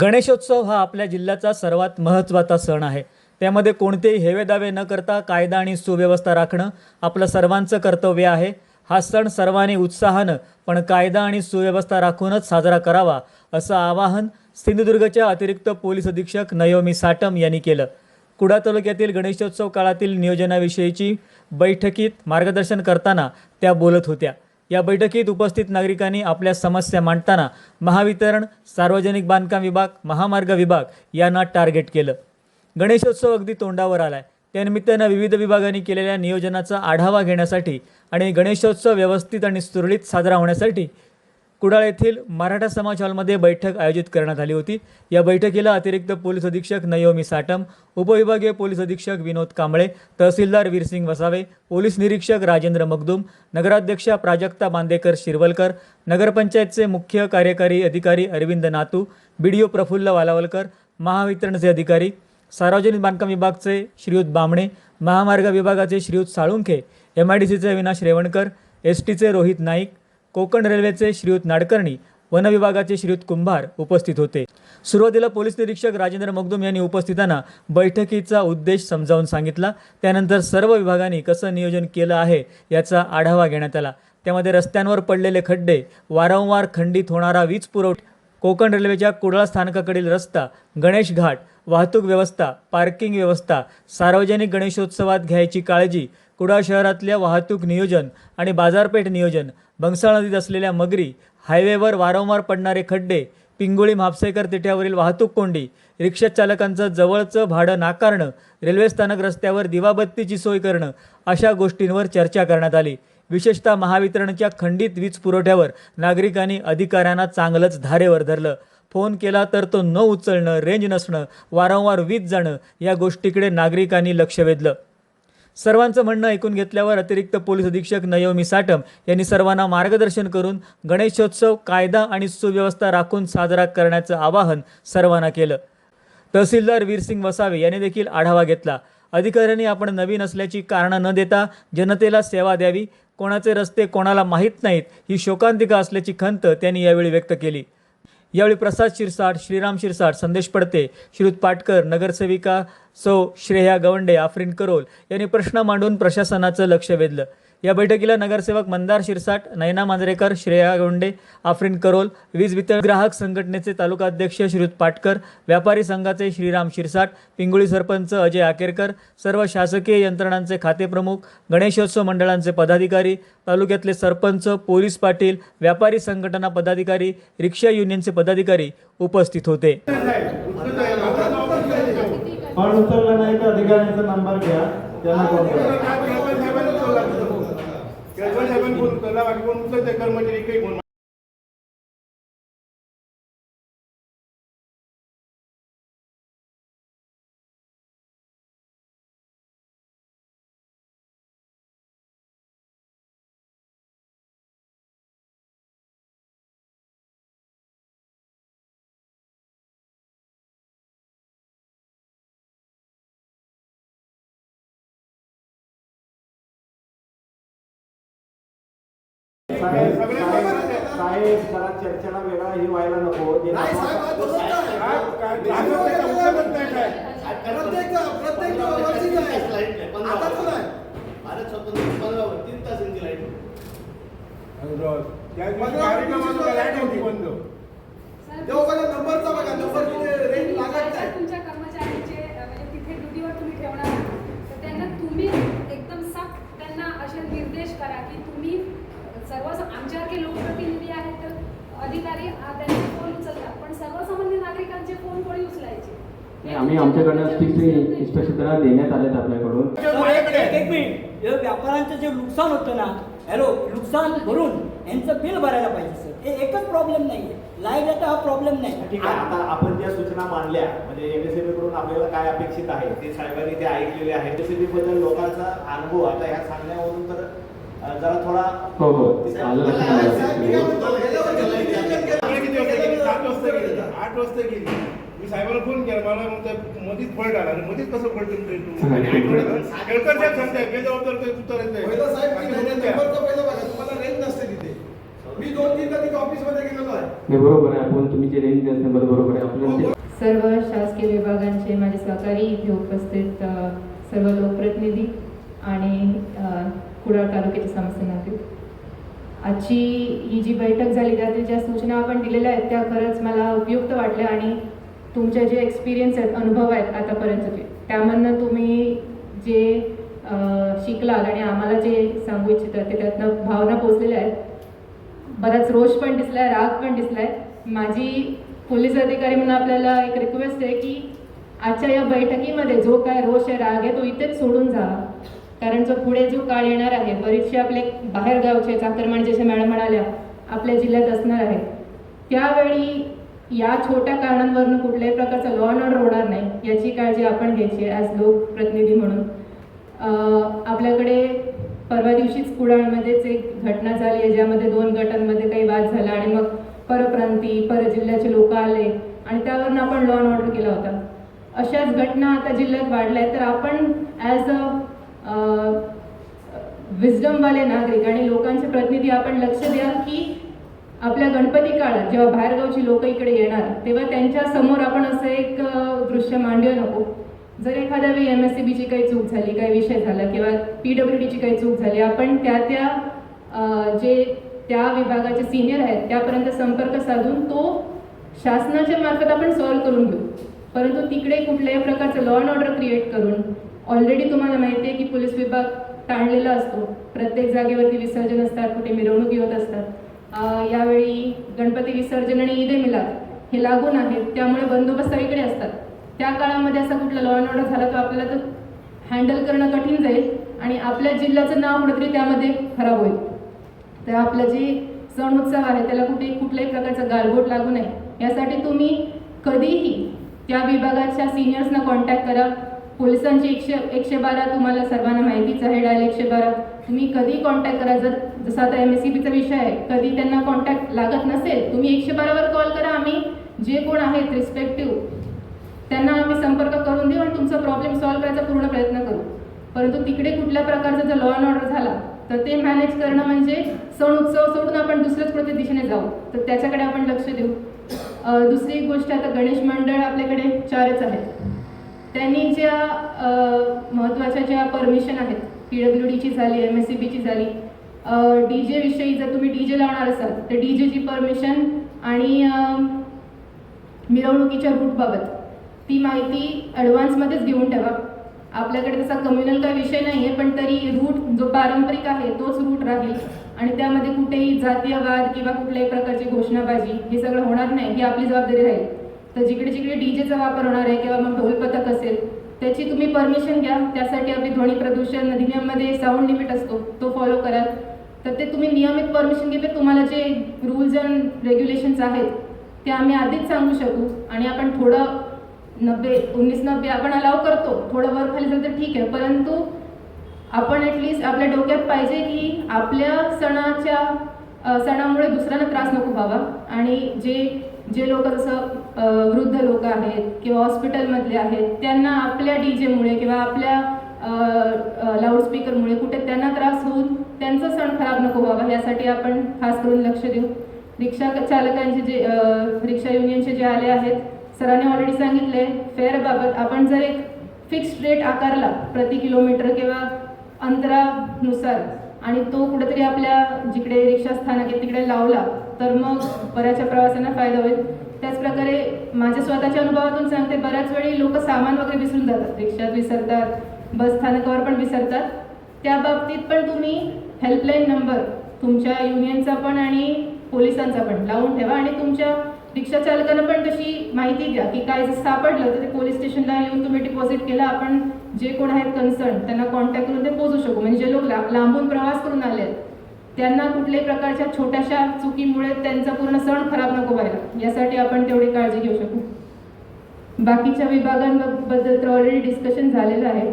गणेशोत्सव हा आपल्या जिल्ह्याचा सर्वात महत्त्वाचा सण आहे. त्यामध्ये कोणतेही हेवेदावे न करता कायदा आणि सुव्यवस्था राखणं आपलं सर्वांचं कर्तव्य आहे. हा सण सर्वांनी उत्साहानं पण कायदा आणि सुव्यवस्था राखूनच साजरा करावा असं आवाहन सिंधुदुर्गच्या अतिरिक्त पोलीस अधीक्षक नयोमी साटम यांनी केलं. कुडा तालुक्यातील गणेशोत्सव काळातील नियोजनाविषयीची बैठकीत मार्गदर्शन करताना त्या बोलत होत्या. या बैठकीत उपस्थित नागरिकांनी आपल्या समस्या मांडताना महावितरण सार्वजनिक बांधकाम विभाग महामार्ग विभाग यांना टार्गेट केलं. गणेशोत्सव अगदी तोंडावर आलाय. त्यानिमित्तानं विविध विभागांनी केलेल्या नियोजनाचा आढावा घेण्यासाठी आणि गणेशोत्सव व्यवस्थित आणि सुरळीत साजरा होण्यासाठी कुडाळ येथील मराठा समाज हॉलमध्ये बैठक आयोजित करण्यात आली होती. या बैठकीला अतिरिक्त पोलीस अधीक्षक नयोमी साटम उपविभागीय पोलीस अधीक्षक विनोद कांबळे तहसीलदार वीरसिंग वसावे पोलीस निरीक्षक राजेंद्र मगदूम नगराध्यक्षा प्राजक्ता बांदेकर शिरवलकर नगरपंचायतचे मुख्य कार्यकारी अधिकारी Arvind Natu B D O Prafulla Walawalkar महावितरणचे अधिकारी सार्वजनिक बांधकाम विभागचे श्रीयुत बामणे महामार्ग विभागाचे Shriyut Salunkhe M I D सीचे अविनाश रेवणकर एस टीचे रोहित नाईक कोकण रेल्वेचे श्रीयुत नाडकर्णी वनविभागाचे श्रीयुत कुंभार उपस्थित होते. सुरुवातीला पोलीस निरीक्षक राजेंद्र मगदुम यांनी उपस्थितांना बैठकीचा उद्देश समजावून सांगितला. त्यानंतर सर्व विभागांनी कसं नियोजन केलं आहे याचा आढावा घेण्यात आला. त्यामध्ये रस्त्यांवर पडलेले खड्डे वारंवार खंडित होणारा वीज पुरवठा कोकण रेल्वेच्या कुडाळ स्थानकाकडील रस्ता गणेश घाट वाहतूक व्यवस्था पार्किंग व्यवस्था सार्वजनिक गणेशोत्सवात घ्यायची काळजी कुडाळ शहरातल्या वाहतूक नियोजन आणि बाजारपेठ नियोजन बंगसाळ नदीत असलेल्या मगरी हायवेवर वारंवार पडणारे खड्डे पिंगुळी म्हापसेकर तिठ्यावरील वाहतूक कोंडी रिक्षा चालकांचं जवळचं भाडं नाकारणं रेल्वे स्थानक रस्त्यावर दिवाबत्तीची सोय करणं अशा गोष्टींवर चर्चा करण्यात आली. विशेषतः महावितरणच्या खंडित वीज पुरवठ्यावर नागरिकांनी अधिकाऱ्यांना चांगलंच धारेवर धरलं. फोन केला तर तो न उचलणं रेंज नसणं वारंवार वीज जाणं या गोष्टीकडे नागरिकांनी लक्ष वेधलं. सर्वांचं म्हणणं ऐकून घेतल्यावर अतिरिक्त पोलीस अधीक्षक नयोमी साटम यांनी सर्वांना मार्गदर्शन करून गणेशोत्सव कायदा आणि सुव्यवस्था राखून साजरा करण्याचं आवाहन सर्वांना केलं. तहसीलदार वीरसिंग वसावे यांनी देखील आढावा घेतला. अधिकाऱ्यांनी आपण नवीन असल्याची कारणं न देता जनतेला सेवा द्यावी कोणाचे रस्ते कोणाला माहीत नाहीत ही शोकांतिका असल्याची खंत त्यांनी यावेळी व्यक्त केली. यावेळी प्रसाद शिरसाट श्रीराम शिरसाट संदेश पडते श्रीयुत पाटकर नगरसेविका सौ श्रेया गवंडे आफरीन करोल यांनी प्रश्न मांडून प्रशासनाचं लक्ष वेधलं. या बैठकीला नगरसेवक मंदार शिरसाट नयना मांजरेकर श्रेया गोंडे आफरीन करोल वीज वितरण ग्राहक संघटनेचे तालुका अध्यक्ष श्रीयुत पाटकर व्यापारी संघाचे श्रीराम शिरसाट पिंगुळी सरपंच अजय आकेरकर सर्व शासकीय यंत्रणांचे खातेप्रमुख गणेशोत्सव मंडळांचे पदाधिकारी तालुक्यातले सरपंच पोलीस पाटील व्यापारी संघटना पदाधिकारी रिक्षा युनियनचे पदाधिकारी उपस्थित होते. नाही तर अधिकाऱ्यांचा नंबर घ्या त्यांना घेऊन करा वाटवून उचलते कर्मचारी काही कोण त्या दिवशी कार्यक्रमाला लाइट होती बंद तेव्हा बघा नंबरचा बघा नंबर रेंज लागत नाही तुमच्या कर्मचाऱ्यांचे म्हणजे तिथे ड्युटीवर तुम्ही ठेवणार तर त्यांना तुम्ही एकदम सक्त त्यांना असे निर्देश करा की तुम्ही सर्व आमच्यासारखे लोकप्रतिनिधी आहेत तर अधिकारी त्यांचे फोन उचलतात. पण सर्वसामान्य नागरिकांचे फोन कोणी उचलायचे? आम्ही आमच्याकडनं स्ट्रिक्टली इन्स्ट्रक्शन देण्यात आलेत आपल्याकडून. एक मिनिट व्यापाऱ्यांचं जे नुकसान होतं ना हॅलो नुकसान भरून यांचं बिल भरायला पाहिजे सर. हे एकच प्रॉब्लेम नाही लाइट आता हा प्रॉब्लेम नाही. ठीक आहे आता आपण ज्या सूचना मांडल्या म्हणजे एमएसएबी कडून आपल्याला काय अपेक्षित आहे ते साहेबांनी ते ऐकलेले आहे एमएसएबी बद्दल लोकांचा अनुभव आता ह्या सांगण्यावरून तर जरा थोडा हो हो. आलं आठ वाजता गेली. मी फोन केला. मला मधीच फळ मधीच कसं फळ केळकर साहेब सांगताय बेजबाबदार काही तुम्हाला रेंज नसते तिथे. मी दोन गेलेलो आहे. हे बरोबर आहे. आपण तुम्ही जे रेंज नंबर बरोबर आहे. आपल्याला सर्व शासकीय विभागांचे माझे सहकारी इथे उपस्थित सर्व लोकप्रतिनिधी आणि कुडाळ तालुक्याचे समस्या नागरिक आजची ही जी बैठक झाली त्यातील ज्या सूचना आपण दिलेल्या आहेत त्या खरंच मला उपयुक्त वाटल्या आणि तुमचे जे एक्सपिरियन्स आहेत अनुभव आहेत आतापर्यंतचे त्यामधनं तुम्ही जे शिकलात आणि आम्हाला जे सांगू इच्छितात ते त्यातनं भावना पोचलेल्या आहेत. बराच रोष पण दिसलाय राग पण दिसलाय. माझी पोलीस अधिकारी म्हणून आपल्याला एक रिक्वेस्ट आहे की आजच्या या बैठकीमध्ये जो काय रोष आहे राग आहे तो इथेच सोडून जावा कारण जो पुढे जो काळ येणार आहे बरेचसे आपले बाहेर गावचे जसे मॅडम म्हणाल्या आपल्या जिल्ह्यात असणार आहे. त्यावेळी या छोट्या कारणांवरनं कुठल्याही प्रकारचा लॉ अँड ऑर्डर होणार नाही याची काळजी आपण घ्यायची आहे ॲज लोकप्रतिनिधी म्हणून. आपल्याकडे परवा दिवशीच कुडाळमध्येच एक घटना झाली आहे ज्यामध्ये दोन गटांमध्ये काही वाद झाला आणि मग परप्रांती परजिल्ह्याचे लोक आले आणि त्यावरून आपण लॉ अँड ऑर्डर केला होता. अशाच घटना आता जिल्ह्यात वाढल्या आहेत. तर आपण ॲज अ विजडमवाले नागरिक आणि लोकांचे प्रतिनिधी आपण लक्ष द्या की आपल्या गणपती काळात जेव्हा बाहेरगावची लोक इकडे येणार तेव्हा त्यांच्यासमोर आपण असं एक दृश्य मांडू नको. जर एखाद्या वेळी एम एस सी बीची काही चूक झाली काही विषय झाला किंवा पी डब्ल्यू डीची काही चूक झाली आपण त्या त्या जे त्या विभागाचे सिनियर आहेत त्यापर्यंत संपर्क साधून तो शासनाच्या मार्फत आपण सॉल्व्ह करून घेऊ. परंतु तिकडे कुठल्याही प्रकारचं लॉ अँड ऑर्डर क्रिएट करून ऑलरेडी तुम्हाला माहिती आहे की पोलीस विभाग ताणलेला असतो. प्रत्येक जागेवरती विसर्जन असतात कुठे मिरवणुकी होत असतात. यावेळी गणपती विसर्जन आणि ईद मिलाद हे लागून आहेत त्यामुळे बंदोबस्त सगळीकडे असतात. त्या काळामध्ये असा कुठला लॉ अँड ऑर्डर झाला तर आपल्याला तो हँडल करणं कठीण जाईल आणि आपल्या जिल्ह्याचं नाव कुठेतरी त्यामध्ये खराब होईल. तर आपलं जे सण उत्सव आहे त्याला कुठे कुठल्याही प्रकारचा गालबोट लागू नये. यासाठी तुम्ही कधीही त्या विभागाच्या सिनियर्सना कॉन्टॅक्ट करा. पोलिसांची एकशे एकशे बारा तुम्हाला सर्वांना माहितीच आहे डायल एकशे बारा. तुम्ही कधी कॉन्टॅक्ट करा जर जसं आता एम एस सी बीचा विषय आहे कधी त्यांना कॉन्टॅक्ट लागत नसेल तुम्ही एकशे बारावर कॉल करा आम्ही जे कोण आहेत रिस्पेक्टिव्ह त्यांना आम्ही संपर्क करून देऊ आणि तुमचा प्रॉब्लेम सॉल्व्ह करायचा पूर्ण प्रयत्न करू. परंतु तिकडे कुठल्या प्रकारचा जर लॉ अँड ऑर्डर झाला तर ते मॅनेज करणं म्हणजे सण उत्सव सोडून आपण दुसऱ्याच कोणत्या दिशेने जाऊ. तर त्याच्याकडे आपण लक्ष देऊ. दुसरी गोष्ट आता गणेश मंडळ आपल्याकडे चारच आहेत. त्यांनी ज्या महत्त्वाच्या ज्या परमिशन आहेत पी डब्ल्यू डीची झाली एम एस सी बीची झाली डी जे विषयी जर तुम्ही डी जे लावणार असाल तर डी जेची परमिशन आणि मिरवणुकीच्या रूटबाबत ती माहिती ॲडव्हान्समध्येच घेऊन ठेवा. आपल्याकडे तसा कम्युनल काही विषय नाही आहे पण तरी रूट जो पारंपरिक आहे तोच रूट राहील. आणि त्यामध्ये कुठेही जातीयवाद किंवा कुठल्याही प्रकारची घोषणाबाजी हे सगळं होणार नाही ही आपली जबाबदारी राहील. तर जिकडे जिकडे डीजेचा वापर होणार आहे किंवा मग ढोलपथक असेल त्याची तुम्ही परमिशन घ्या. त्यासाठी आपली ध्वनी प्रदूषण अधिनियममध्ये साऊंड लिमिट असतो तो फॉलो कराल तर ते तुम्ही नियमित परमिशन घेतले तुम्हाला जे रूल्स अँड रेग्युलेशन्स आहेत ते आम्ही आधीच सांगू शकू. आणि आपण थोडं नब्बे उन्नीस नब्बे आपण अलाव करतो. थोडं वर खाली झालं तर ठीक आहे. परंतु आपण ॲटलिस्ट आपल्या डोक्यात पाहिजे की आपल्या सणाच्या सणामुळे दुसऱ्यांना त्रास नको व्हावा. आणि जे जे लोक वृद्ध लोक आहेत किंवा हॉस्पिटलमधले आहेत त्यांना आपल्या डी जेमुळे किंवा आपल्या लाऊडस्पीकरमुळे कुठे त्यांना त्रास होऊन त्यांचा सण खराब नको व्हावा यासाठी आपण खास करून लक्ष देऊ. रिक्षा चालकांचे जे रिक्षा युनियनचे जे आले आहेत सरांनी ऑलरेडी सांगितले फेअरबाबत आपण जर एक फिक्स्ड रेट आकारला प्रति किलोमीटर किंवा अंतरानुसार आणि तो कुठेतरी आपल्या जिकडे रिक्षा स्थानक आहे तिकडे लावला तर मग बऱ्याचशा प्रवाशांना फायदा होईल. त्याचप्रकारे माझ्या स्वतःच्या अनुभवातून सांगते बऱ्याच वेळी लोक सामान वगैरे विसरून जातात. रिक्षात विसरतात बस स्थानकावर पण विसरतात. त्या बाबतीत पण तुम्ही हेल्पलाईन नंबर तुमच्या युनियनचा पण आणि पोलिसांचा पण लावून ठेवा आणि तुमच्या रिक्षा चालकांना पण तशी माहिती द्या की काय जर सापडलं तर ते पोलीस स्टेशनला येऊन तुम्ही डिपॉझिट केलं आपण जे कोण आहेत कन्सर्न त्यांना कॉन्टॅक्ट करून ते पोहोचू शकू. म्हणजे जे लोक लांबून प्रवास करून आले आहेत त्यांना कुठल्याही प्रकारच्या छोट्याशा चुकीमुळे त्यांचा पूर्ण सण खराब नको व्हायला. यासाठी आपण तेवढी काळजी घेऊ शकू. बाकीच्या विभागांबद्दल तर ऑलरेडी डिस्कशन झालेलं आहे.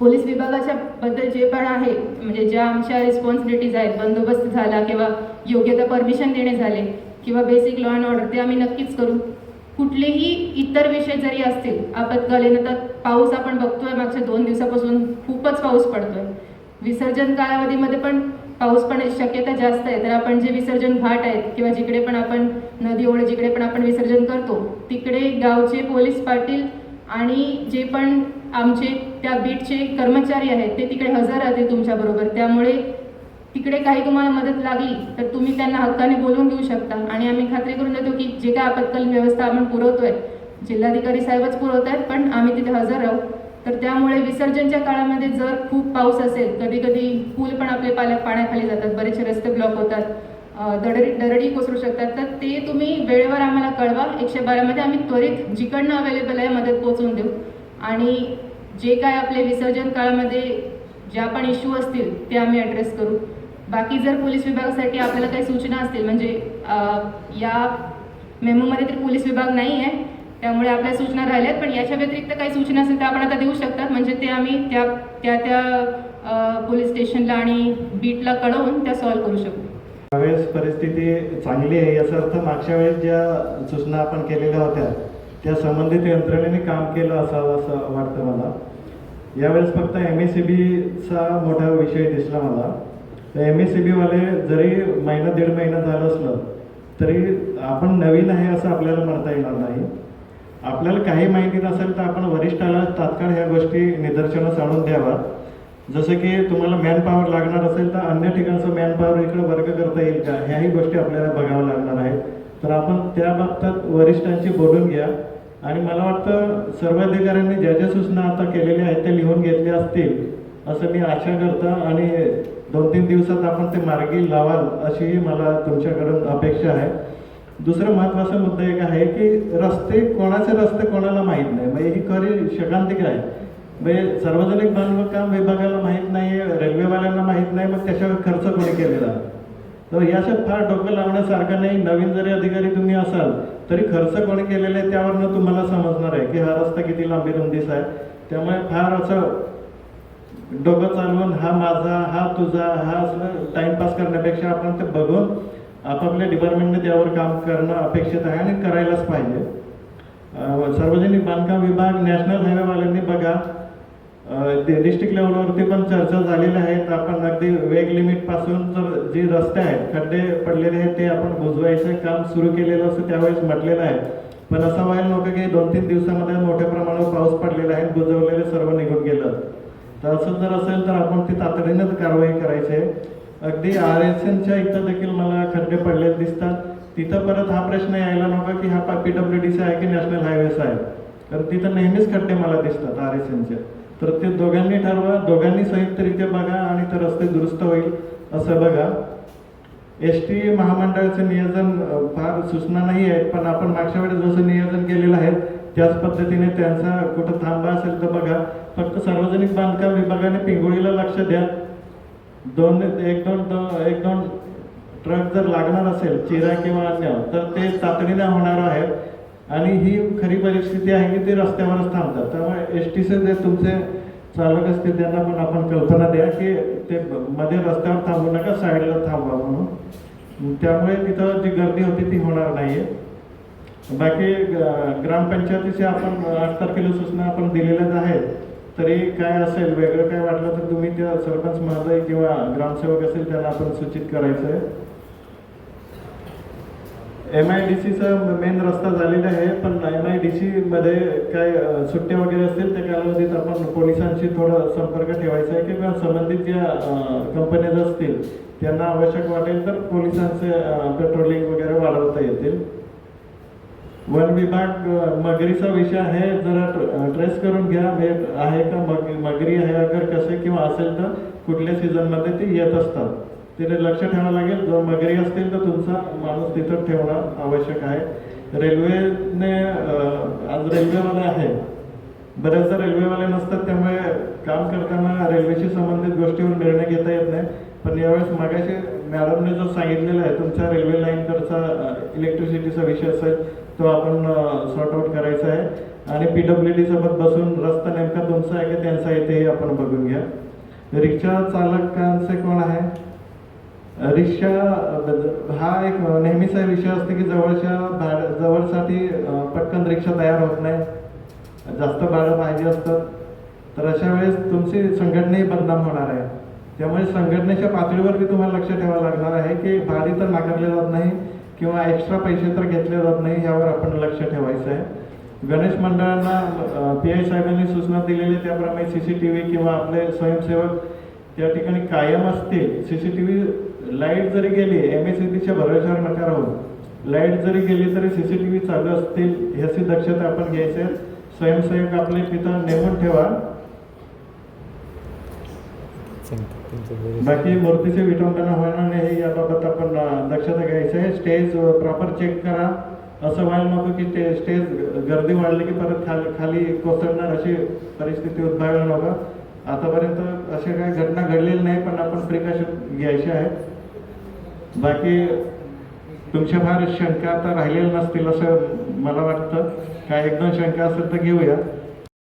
पोलीस विभागाच्या बद्दल जे पण आहे म्हणजे ज्या आमच्या रिस्पॉन्सिबिलिटीज आहेत बंदोबस्त झाला किंवा योग्य त्या परमिशन देणे झाले किंवा बेसिक लॉ अँड ऑर्डर ते आम्ही नक्कीच करू. कुठलेही इतर विषय जरी असतील आपत्कालीन आता पाऊस आपण बघतोय मागच्या दोन दिवसापासून खूपच पाऊस पडतोय. विसर्जन कालावधीमध्ये पण पाऊस पडण्याची शक्यता जास्त आहे. तर आपण जे विसर्जन घाट आहेत किंवा जिकडे पण आपण नदी ओढे जिकडे पण आपण विसर्जन करतो तिकडे गावचे पोलीस पाटील आणि जे पण आमचे त्या बीटचे कर्मचारी आहेत ते तिकडे हजर राहतील तुमच्याबरोबर त्यामुळे तिकडे काही तुम्हाला मदत लागली तर तुम्ही त्यांना हक्काने बोलवून घेऊ शकता. आणि आम्ही खात्री करून देतो की जे काय आपत्कालीन व्यवस्था आपण पुरवतोय जिल्हाधिकारी साहेबच पुरवत आहेत पण आम्ही तिथे हजर राहू तर त्यामुळे विसर्जनच्या काळामध्ये जर खूप पाऊस असेल कधी कधी पूल पण आपले पाल्या पाण्याखाली जातात बरेचसे रस्ते ब्लॉक होतात अ, दरडी दरडी कोसळू शकतात तर ते तुम्ही वेळेवर आम्हाला कळवा. एकशे बारामध्ये आम्ही त्वरित जिकडनं अवेलेबल आहे मदत पोहोचवून देऊ. आणि जे काय आपले विसर्जन काळामध्ये ज्या पण इश्यू असतील ते आम्ही ॲड्रेस करू. बाकी जर पोलीस विभागासाठी आपल्याला काही सूचना असतील म्हणजे या मेमोमध्ये तर पोलीस विभाग नाही आहे त्यामुळे आपल्या सूचना राहिल्यात पण याच्या व्यतिरिक्त काही सूचना असेल तर आपण आता देऊ शकतात. म्हणजे ते आम्ही त्या त्या त्या पोलीस स्टेशनला आणि बीटला कळवून त्या सॉल्व्ह करू शकू. यावेळेस परिस्थिती चांगली आहे याचा अर्थ मागच्या वेळेस ज्या सूचना आपण केलेल्या होत्या त्या संबंधित यंत्रणेने काम केलं असावं असं वाटतं मला. यावेळेस फक्त एम एस सी बीचा मोठा विषय दिसला मला. तर एम एस सी बीवाले जरी महिना दीड महिना झालं असलं तरी आपण नवीन आहे असं आपल्याला म्हणता येणार नाही. आपल्याला काही माहिती नसेल तर आपण वरिष्ठाला तात्काळ ह्या गोष्टी निदर्शनास आणून द्यावा जसं की तुम्हाला मॅनपॉवर लागणार असेल तर अन्य ठिकाणचं मॅनपॉवर इकडं इकडे वर्ग करता येईल का? ह्याही गोष्टी आपल्याला बघाव्या लागणार आहेत. तर आपण त्या बाबतीत वरिष्ठांशी बोलून घ्या. आणि मला वाटतं सर्व अधिकाऱ्यांनी ज्या ज्या सूचना आता केलेल्या आहेत त्या लिहून घेतल्या असतील असं मी आशा करता. आणि दोन तीन दिवसात आपण ते मार्गी लावाल अशीही मला तुमच्याकडून अपेक्षा आहे. दुसरा महत्त्वाचा मुद्दा एक आहे की रस्ते कोणाचे रस्ते कोणाला माहीत नाही? म्हणजे ही खरी शकांतिक आहे. म्हणजे सार्वजनिक बांधकाम विभागाला माहीत नाही रेल्वेवाल्यांना माहीत नाही मग त्याच्यावर खर्च कोणी केलेला? तर याच्यात फार डोकं लावण्यासारखं नाही. नवीन जरी अधिकारी तुम्ही असाल तरी खर्च कोणी केलेला आहे त्यावरनं तुम्हाला समजणार आहे की हा रस्ता किती लांबी रुंदीचा आहे. त्यामुळे फार असं डोकं चालवून हा माझा हा तुझा हा टाइमपास करण्यापेक्षा आपण ते बघून आपापल्या डिपार्टमेंटने त्यावर काम करणं अपेक्षित आहे आणि करायलाच पाहिजे. सार्वजनिक बांधकाम विभाग नॅशनल हायवेवाल्यांनी बघा. डिस्ट्रिक्ट लेवलवरती पण चर्चा झालेल्या आहेत आपण अगदी वेग लिमिटपासून तर जर जे रस्ते आहेत खड्डे पडलेले आहेत ते आपण बुजवायचं काम सुरू केलेलं असं त्यावेळेस म्हटलेलं आहे. पण असं व्हायला नको की दोन तीन दिवसामध्ये मोठ्या प्रमाणावर पाऊस पडलेला आहे बुजवलेले सर्व निघून गेलं. तर असं जर असेल तर आपण ती तातडीनं कारवाई करायची आहे. अगदी आर एस एनच्या इथं देखील मला खड्डे पडलेले दिसतात. तिथं परत हा प्रश्न यायला नको की हा पी डब्ल्यू डीचा आहे की नॅशनल हायवेचा आहे कारण तिथं नेहमीच खड्डे मला दिसतात आर एस एनचे. तर ते दोघांनी ठरवा दोघांनी संयुक्तरित्या बघा आणि ते रस्ते दुरुस्त होईल असं बघा. एस टी महामंडळाचं नियोजन फार सूचना नाही आहेत पण आपण मागच्या वेळेस जसं नियोजन केलेलं आहे त्याच पद्धतीने त्यांचा कुठं थांबा असेल तर बघा. फक्त सार्वजनिक बांधकाम विभागाने पिंगोळीला लक्ष द्या. दोन एक दोन दो- एक दोन ट्रक जर लागणार असेल चिरा किंवा अन्य तर ते तातडीने होणार आहेत आणि ही खरी परिस्थिती आहे की ते रस्त्यावरच थांबतात. त्यामुळे एस टीचे जे तुमचे चालक असतील त्यांना पण आपण कल्पना द्या की ते मध्ये रस्त्यावर थांबू नका साईडला थांबवा म्हणून. त्यामुळे तिथं जी गर्दी होती ती होणार नाही आहे बाकी ग्रामपंचायतीची आपण आठ तारखेला सूचना आपण दिलेल्याच आहेत. तरी काय असेल वेगळं काय वाटलं तर तुम्ही त्या सरपंच महोदय किंवा ग्रामसेवक असेल त्यांना आपण सूचित करायचं आहे एम आय डी सीचा मेन रस्ता झालेला आहे पण एम आय डी सीमध्ये काय सुट्ट्या वगैरे असतील त्या कालावधीत आपण पोलिसांशी थोडं संपर्क ठेवायचा आहे किंवा संबंधित ज्या कंपन्या असतील त्यांना आवश्यक वाटेल तर पोलिसांचे पेट्रोलिंग वगैरे वाढवता येतील. वन विभाग मगरीचा विषय आहे. जरा ट्रेस करून घ्या. हे आहे का? मग मगरी आहे अगर कसे किंवा असेल तर कुठल्या सीझनमध्ये ते येत असतात. तिथे लक्ष ठेवावं लागेल. जर मगरी असतील तर तुमचा माणूस तिथं ठेवणं आवश्यक आहे. रेल्वेने आज रेल्वेवाले आहे. बऱ्याचदा रेल्वेवाले नसतात त्यामुळे काम करताना रेल्वेशी संबंधित गोष्टीवर निर्णय घेता येत नाही. पण यावेळेस मागाशी मॅडमने जो सांगितलेला आहे तुमच्या रेल्वे लाईनकडचा इलेक्ट्रिसिटीचा विषय असेल तो आपण सॉर्ट आउट करायचा आहे. आणि पी डब्ल्यू डी सोबत बसून रस्ता नेमका तुमचा आहे की त्यांचा आहे तेही आपण बघून घ्या. रिक्षा चालकांचे कोण आहे? रिक्षा हा एक नेहमीचा विषय असतो की जवळच्या भाड जवळसाठी पटकन रिक्षा तयार होत नाही. जास्त भाडं पाहिजे असतं. तर अशा वेळेस तुमची संघटनाही बदनाम होणार आहे. त्यामुळे संघटनेच्या पातळीवर बी तुम्हाला लक्ष ठेवावं लागणार आहे की भाडी तर नाकारले जात नाही. किंवा एक्स्ट्रा पैसे तर घेतले जात नाही यावर आपण लक्ष ठेवायचं आहे गणेश मंडळांना पी आय साहेबांनी सूचना दिलेली त्याप्रमाणे सी सी टी व्ही किंवा आपले स्वयंसेवक त्या ठिकाणी कायम असतील C C T V light जरी गेली एम एस सी बीच्या भरोश्यावर नका राहून लाइट जरी गेली तरी सी सी टी व्ही चालू असतील ह्याची दक्षता आपण घ्यायची आहे स्वयंसेवक आपले तिथं नेमून ठेवा. बाकी मूर्तीची विटंबना होणार नाही याबाबत आपण दक्षता घ्यायची आहे. स्टेज प्रॉपर चेक करा. असं व्हायला नको की ते स्टेज गर्दी वाढली की परत खाली खाली कोसळणार अशी परिस्थिती उद्भवायला नको. आतापर्यंत अशा काही घटना घडलेली नाही पण आपण प्रिकॉशन घ्यायचे आहेत. बाकी तुमच्या फार शंका आता राहिलेल्या नसतील असं मला वाटतं. काय एक दोन शंका असेल तर घेऊया.